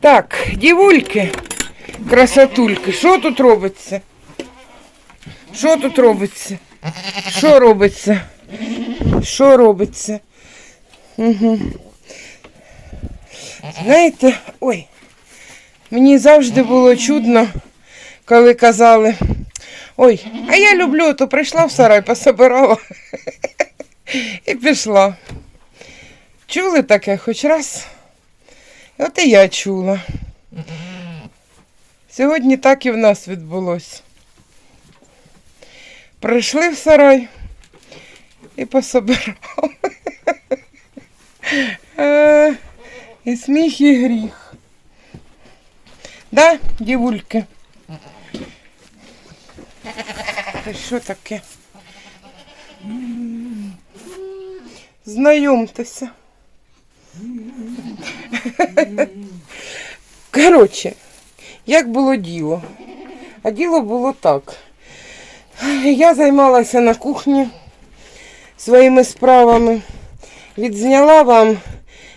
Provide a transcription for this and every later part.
Так, дівульки, красотульки, що тут робиться? Що тут робиться? Що робиться? Що робиться? Угу. Знаєте, ой, мені завжди було чудно, коли казали, ой, а я люблю, то прийшла в сарай, пособирала і пішла. Чули таке хоч раз? От і я чула. Сьогодні так і в нас відбулося. Прийшли в сарай і пособирали. Е, І сміх, і гріх. Да, дівульки? Це що таке? Знайомтеся. Коротше, як було діло? А діло було так. Я займалася на кухні своїми справами, відзняла вам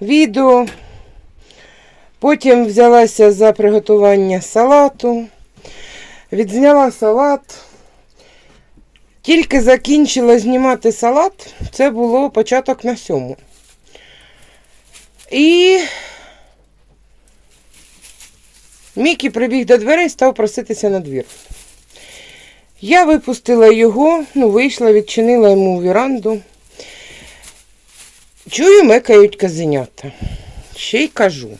відео, потім взялася за приготування салату, відзняла салат. Тільки закінчила знімати салат, це було початок на сьому. І Мікі прибіг до дверей і став проситися на двір. Я випустила його, ну, вийшла, відчинила йому віранду. Чую, мекають казенята. Ще й кажу.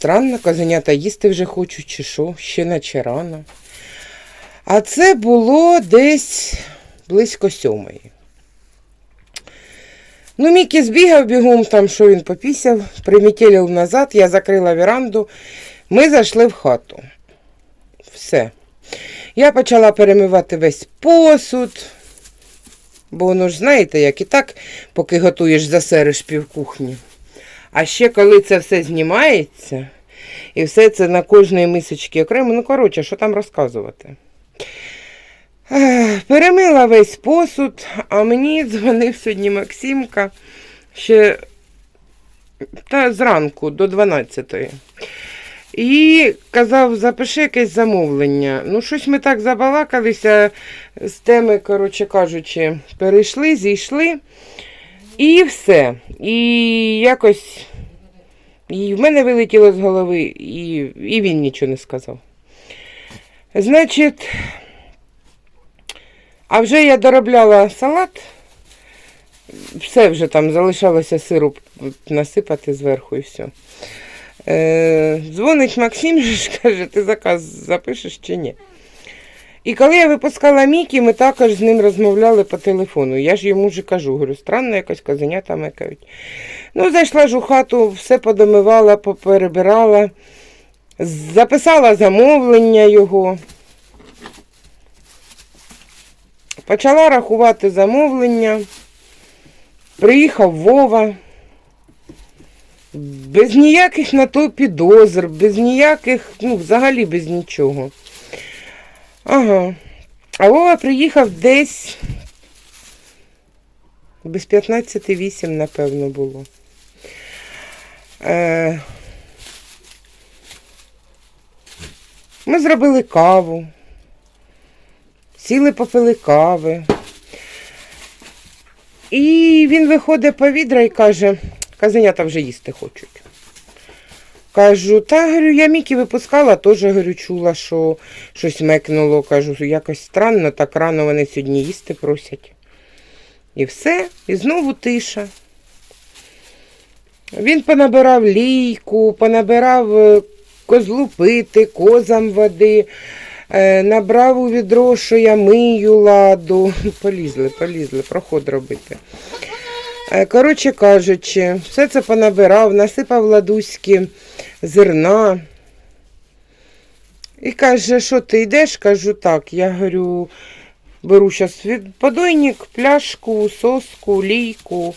Странно, казенята їсти вже хочуть, чи що, ще наче рано. А це було десь близько сьомої. Ну, Мікі збігав бігом, там що він попісяв, примітілив назад, я закрила віранду. Ми зайшли в хату. Все. Я почала перемивати весь посуд. Бо воно ж знаєте, як і так, поки готуєш, засериш півкухні. А ще коли це все знімається, і все це на кожної мисочці окремо, ну коротше, що там розказувати. Перемила весь посуд, а мені дзвонив сьогодні Максимка ще та зранку до 12-ї. І казав, запиши якесь замовлення. Ну, щось ми так забалакалися з теми, коротше кажучи, перейшли, зійшли. І все. І якось і в мене вилетіло з голови, і, і він нічого не сказав. Значить, а вже я доробляла салат. Все вже там залишалося сироп насипати зверху і все. Е, дзвонить Максим, каже, ти заказ запишеш чи ні. І коли я випускала Мікі, ми також з ним розмовляли по телефону. Я ж йому вже кажу, говорю, странно якось козенята мекають. Ну, зайшла ж у хату, все подомивала, поперебирала, записала замовлення його. Почала рахувати замовлення. Приїхав Вова. Без ніяких на то підозр, без ніяких, ну, взагалі без нічого. Ага. А Вова приїхав десь без 15,8, напевно, було. Е... Ми зробили каву. Сіли попили кави. І він виходить по відра і каже, казенята вже їсти хочуть. Кажу, та говорю, я Мікі випускала, теж говорю, чула, що щось мекнуло. Кажу, якось странно, так рано вони сьогодні їсти просять. І все, і знову тиша. Він понабирав лійку, понабирав е, козлу пити, козам води, е, набрав у відро, що я мию ладу. Полізли, полізли, проход робити. Е, Коротше кажучи, все це понабирав, насипав ладуськи зерна. І каже, що ти йдеш? Кажу, так. Я говорю, беру зараз подойник, пляшку, соску, лійку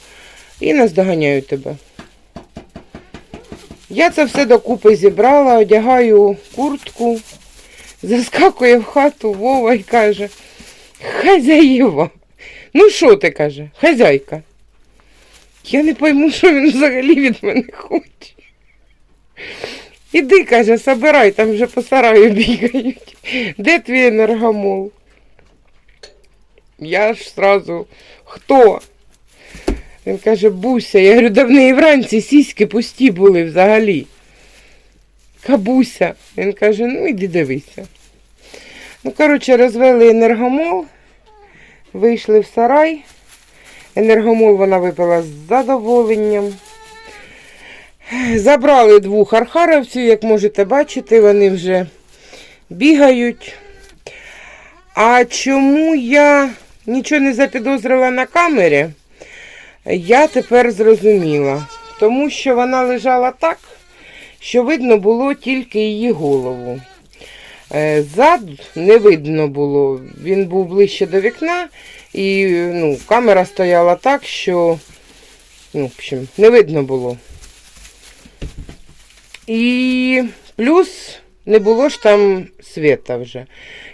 і наздоганяю тебе. Я це все докупи зібрала, одягаю куртку, заскакує в хату Вова і каже, хазяїва. Ну що ти каже, хазяйка. Я не пойму, що він взагалі від мене хоче. Іди, каже, собирай, там вже по сараю бігають. Де твій енергомол? Я ж сразу, хто? Він каже, Буся, я говорю, да в неї вранці сіськи пусті були взагалі. Кабуся. Він каже, ну іди дивися. Ну, коротше, розвели енергомол, вийшли в сарай. Енергомол вона випила з задоволенням. Забрали двох архаровців, як можете бачити, вони вже бігають. А чому я нічого не запідозрила на камері, я тепер зрозуміла. Тому що вона лежала так, що видно було тільки її голову. Е, Зад не видно було. Він був ближче до вікна, і ну, камера стояла так, що ну, в общем, не видно було. І плюс не було ж там світа вже.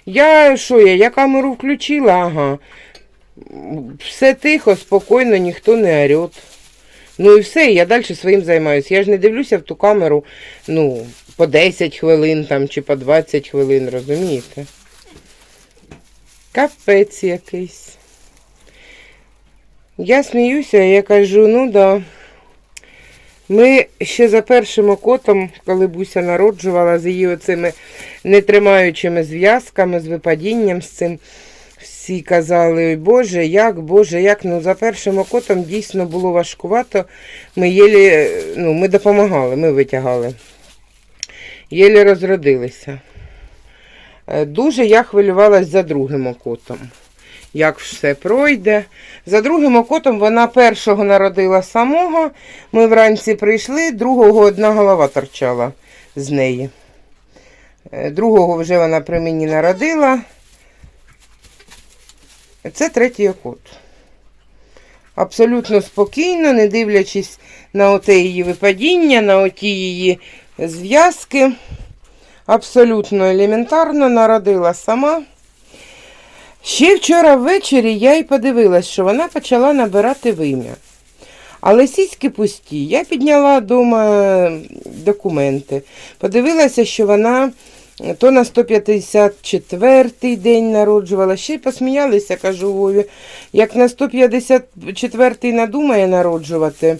Я що я? Я камеру включила, ага. Все тихо, спокійно, ніхто не орет. Ну і все, я далі своїм займаюся. Я ж не дивлюся в ту камеру, ну, по 10 хвилин там чи по 20 хвилин, розумієте? Капець якийсь. Я сміюся, я кажу, ну да. Ми ще за першим окотом, коли Буся народжувала, з її оцими нетримаючими зв'язками, з випадінням з цим, всі казали, ой Боже, як, Боже, як. Ну, за першим окотом дійсно було важкувато. Ми єлі, ну, ми допомагали, ми витягали. Єлі розродилися. Е, Дуже я хвилювалась за другим окотом. Як все пройде. За другим окотом вона першого народила самого. Ми вранці прийшли, другого одна голова торчала з неї. Е, Другого вже вона при мені народила. Це третій окот. Абсолютно спокійно, не дивлячись на оте її випадіння, на оті її зв'язки. Абсолютно елементарно народила сама. Ще вчора ввечері я й подивилась, що вона почала набирати вим'я. Але сіськи пусті. Я підняла вдома документи. Подивилася, що вона то на 154-й день народжувала. Ще й посміялися, кажу Вові. Як на 154-й надумає народжувати,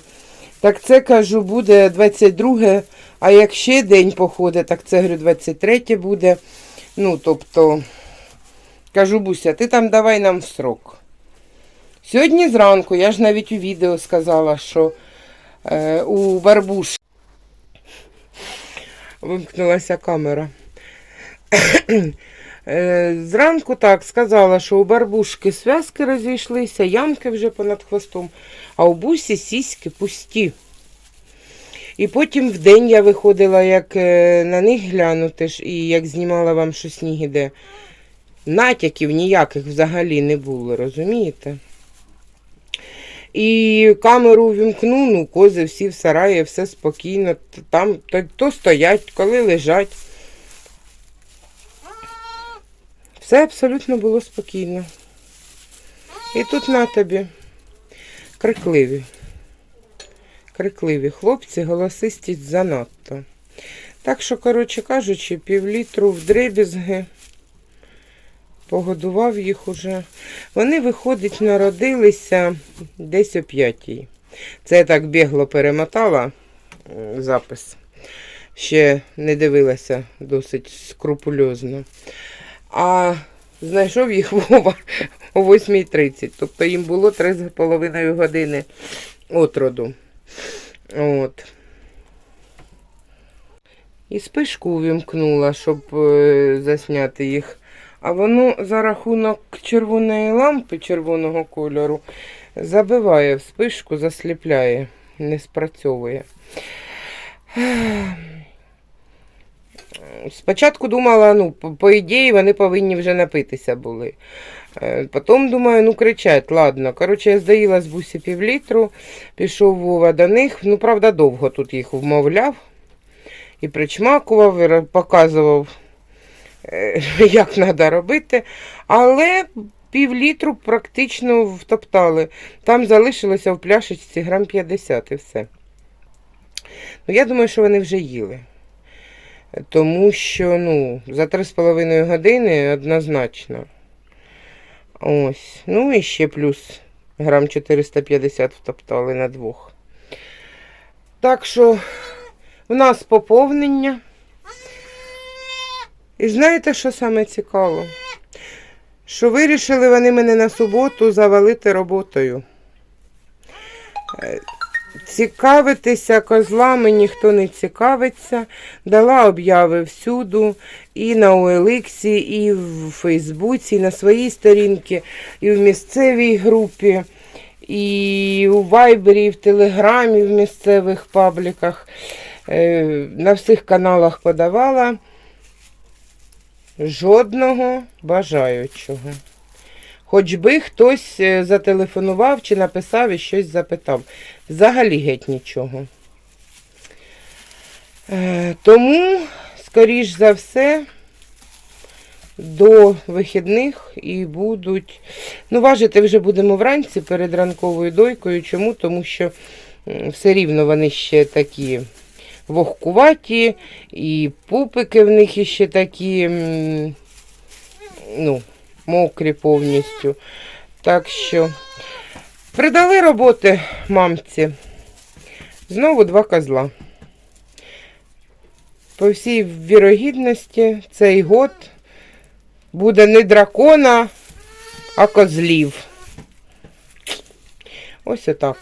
так це, кажу, буде 22, а як ще день походить, так це, говорю, 23 буде. Ну, тобто. Кажу, Буся, ти там давай нам в срок. Сьогодні зранку, я ж навіть у відео сказала, що е, у барбуш вимкнулася камера. Е, Зранку так сказала, що у барбушки зв'язки розійшлися, ямки вже понад хвостом, а у бусі сіськи пусті. І потім в день я виходила, як е, на них глянути і як знімала вам, що сніг іде натяків ніяких взагалі не було, розумієте? І камеру вімкну, ну, кози всі в сараї, все спокійно. Там то, то стоять, коли лежать. Все абсолютно було спокійно. І тут на тобі крикливі. Крикливі хлопці, голосистість занадто. Так що, коротше кажучи, півлітру в дребізги. Погодував їх уже. Вони, виходить, народилися десь о п'ятій. Це я так бігло перемотала запис. Ще не дивилася досить скрупульозно. А знайшов їх Вова о 8.30. Тобто їм було 3,5 години отроду. От. І спишку увімкнула, щоб е, засняти їх. А воно за рахунок червоної лампи червоного кольору забиває в спишку, засліпляє, не спрацьовує. Спочатку думала, ну, по, ідеї, вони повинні вже напитися були. Е, Потім думаю, ну кричать, ладно. Коротше, я здаїла з бусі півлітру, пішов Вова до них. Ну, правда, довго тут їх вмовляв. і причмакував, і показував, як треба робити. Але пів літру практично втоптали. Там залишилося в пляшечці грам 50 і все. Ну, я думаю, що вони вже їли. Тому що ну, за 3,5 години однозначно. Ось. Ну і ще плюс грам 450 втоптали на двох. Так що в нас поповнення. І знаєте, що саме цікаво? Що вирішили вони мене на суботу завалити роботою. Е, Цікавитися козлами ніхто не цікавиться. Дала обяви всюду, і на OLX, і в Фейсбуці, і на своїй сторінці, і в місцевій групі, і у Вайбері, і в Телеграмі, в місцевих пабліках. Е, На всіх каналах подавала. Жодного бажаючого. Хоч би хтось е, зателефонував чи написав і щось запитав. Взагалі геть нічого. Е, Тому, скоріш за все, до вихідних і будуть. Ну, важити вже будемо вранці перед ранковою дойкою. Чому? Тому що все рівно вони ще такі вогкуваті, і пупики в них іще такі, ну, мокрі повністю. Так що придали роботи мамці. Знову два козла. По всій вірогідності, цей год буде не дракона, а козлів. Ось отак.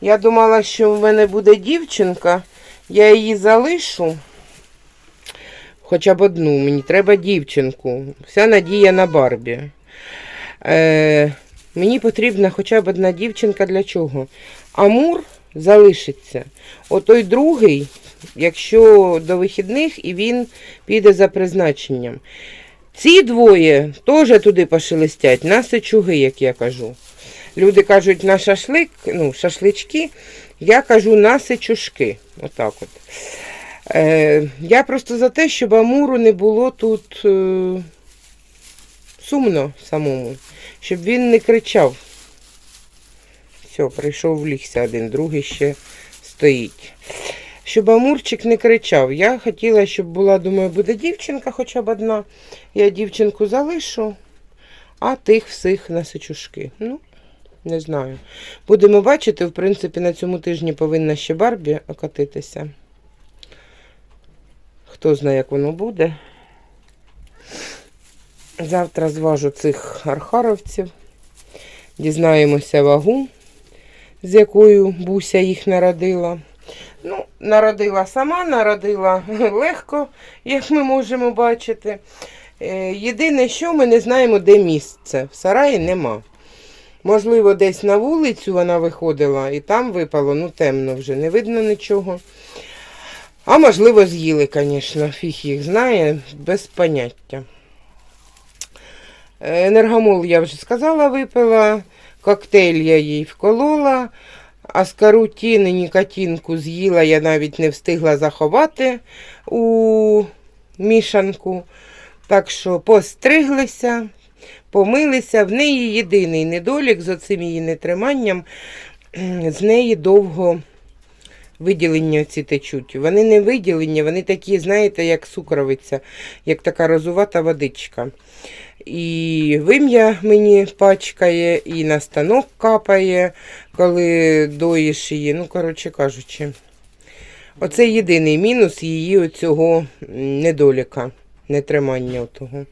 Я думала, що в мене буде дівчинка, я її залишу. Хоча б одну, мені треба дівчинку. Вся надія на Барбі. Е, мені потрібна хоча б одна дівчинка для чого? Амур залишиться. Отой другий, якщо до вихідних, і він піде за призначенням. Ці двоє теж туди пошелестять, на сечуги, як я кажу. Люди кажуть на шашлик, ну, шашлички, я кажу на сечушки. Отак от. Е, я просто за те, щоб Амуру не було тут е, сумно самому, щоб він не кричав. Все, прийшов влігся один, другий ще стоїть. Щоб Амурчик не кричав. Я хотіла, щоб була, думаю, буде дівчинка хоча б одна. Я дівчинку залишу, а тих всіх на сечушки. Ну, не знаю. Будемо бачити, в принципі, на цьому тижні повинна ще Барбі окатитися. Хто знає, як воно буде. Завтра зважу цих архаровців. Дізнаємося вагу, з якою Буся їх народила. Ну, народила сама, народила легко, як ми можемо бачити. Е, Єдине, що ми не знаємо, де місце. В сараї нема. Можливо, десь на вулицю вона виходила і там випало, ну темно вже, не видно нічого. А можливо, з'їли, звісно, фіг їх знає, без поняття. Е, Енергомол, я вже сказала, випила, коктейль я їй вколола, аскарутін і нікотинку з'їла, я навіть не встигла заховати у мішанку. Так що постриглися, помилися. В неї єдиний недолік з оцим її нетриманням, з неї довго виділення ці течуть. Вони не виділення, вони такі, знаєте, як сукровиця, як така розувата водичка. І вим'я мені пачкає, і на станок капає, коли доїш її. Ну, коротше кажучи, оце єдиний мінус її оцього недоліка, нетримання того.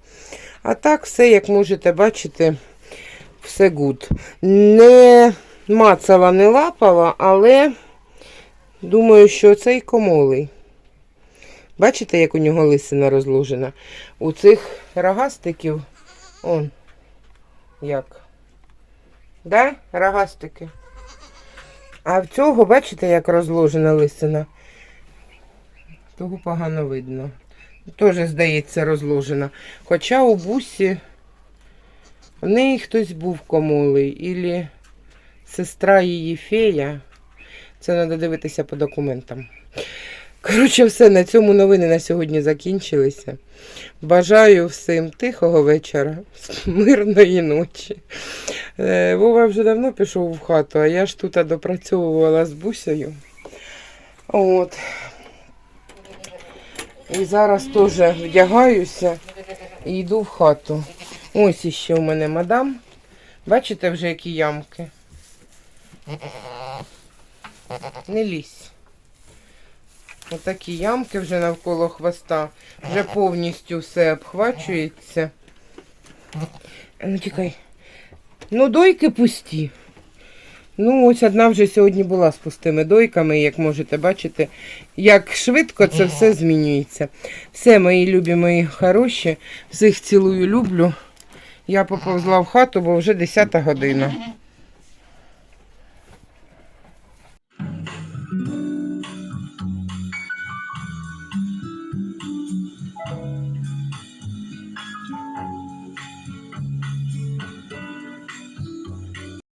А так, все, як можете бачити, все гуд. Не мацала, не лапала, але думаю, що цей комолий. Бачите, як у нього лисина розложена? У цих рогастиків, он, як. Да? Рогастики. А в цього, бачите, як розложена лисина? Того погано видно. Теж, здається, розложена. Хоча у бусі в неї хтось був комолий, ілі сестра її фея. Це треба дивитися по документам. Коротше, все, на цьому новини на сьогодні закінчилися. Бажаю всім тихого вечора, мирної ночі. Е, Вова вже давно пішов в хату, а я ж тут допрацьовувала з бусею. От. І зараз теж вдягаюся і йду в хату. Ось іще у мене мадам. Бачите вже які ямки? Не лізь. Отакі ямки вже навколо хвоста. Вже повністю все обхвачується. Ну, тікай. Ну, дойки пусті. Ну, ось одна вже сьогодні була з пустими дойками, як можете бачити, як швидко це все змінюється. Все, мої любі, мої хороші, всіх цілую, люблю. Я поповзла в хату, бо вже 10 година.